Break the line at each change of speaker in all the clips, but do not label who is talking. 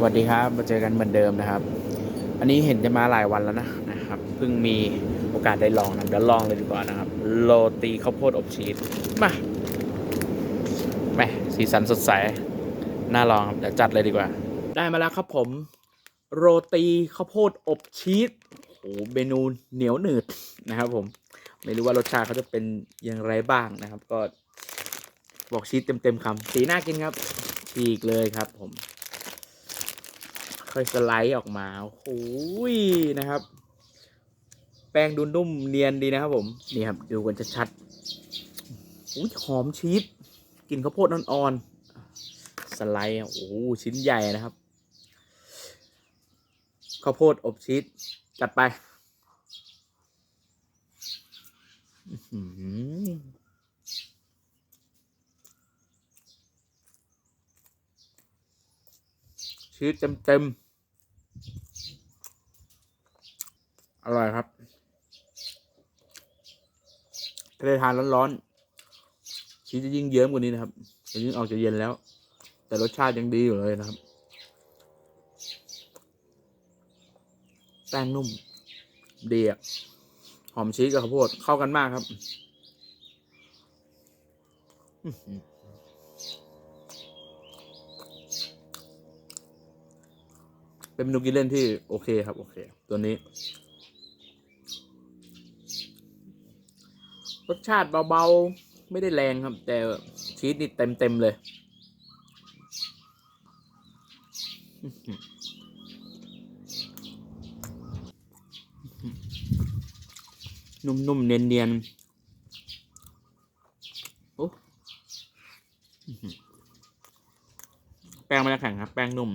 สวัสดีครับ มาเจอกันเหมือนเดิมนะครับ อันนี้เห็นจะมาหลายวันแล้วนะนะครับ เพิ่งมีโอกาสได้ลองนะเดี๋ยวลองเลยดีกว่านะครับ โรตีข้าวโพดอบชีส มาแหมสีสันสดใส น่าลองครับเดี๋ยวจัดเลยดีกว่า ได้มาแล้วครับผม โรตีข้าวโพดอบชีส โอ้โหเมนูเหนียวหนืดนะครับผม ไม่รู้ว่ารสชาติเขาจะเป็นอย่างไรบ้างนะครับ ก็บอกชีสเต็มๆคำสีน่ากินครับฉีกเลยครับผม ค่อยสไลด์ออกมาโอ้โหยนะครับ แป้งดูนุ่มเนียนดีนะครับผม นี่ครับ ดูกันชัดๆอุ้ยหอมชีสกลินข้าวโพดอ่อนๆสไลด์โอ้โหชิ้นใหญ่นะครับข้าวโพดอบชีสจัดไป อือหือ ชีสเต็มๆ อร่อยครับถ้าได้ทานร้อนๆ ชีสจะยิ่งเยิ้มกว่านี้นะครับจะยิ่งออกจะเย็นแล้ว แต่รสชาติยังดีอยู่เลยนะครับ แป้งนุ่ม ดีอะ หอมชีสกับข้าวโพดเข้ากันมากครับอื้อหือ เป็นเมนูกินเล่นที่โอเคครับโอเค ตัวนี้ รสชาติเบาๆ ไม่ได้แรงครับ แต่ชีสนี่เต็มๆเลยนุ่มๆ เนียนๆ โอ้ แป้งไม่ได้แข็งครับ แป้งนุ่ม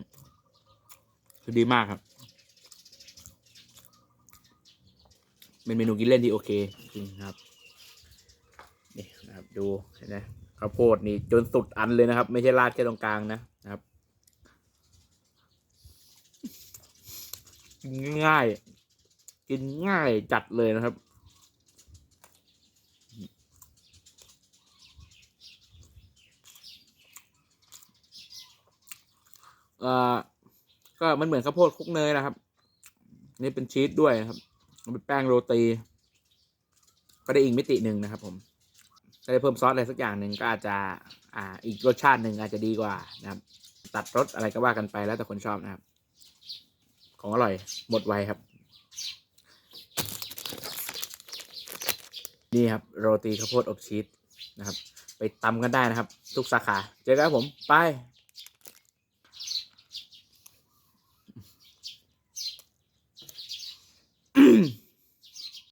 คือดีมากครับ เป็นเมนูกินเล่นที่โอเคจริงครับ นี่นะครับดูเห็นไหมข้าวโพดนี่จนสุดอันเลยนะครับ ไม่ใช่ราดแค่ตรงกลางนะนะครับกินง่ายกินง่ายจัดเลยนะครับ อ่อ ก็มันเหมือนข้าวโพดคลุกเนยนะครับ นี่เป็นชีสด้วยครับเป็นแป้งโรตี ก็ได้อีกมิติหนึ่งนะครับ ผมถ้าได้เพิ่มซอสอะไรสักอย่างหนึ่งก็อาจจะอ่า อีกรสชาติหนึ่งอาจจะดีกว่านะครับ ตัดรสอะไรก็ว่ากันไปแล้วแต่คนชอบนะครับ ของอร่อยหมดไวครับ นี่ครับ โรตีข้าวโพดอบชีสนะครับ ไปตำกันได้นะครับ ทุกสาขา เจอกันผม ไป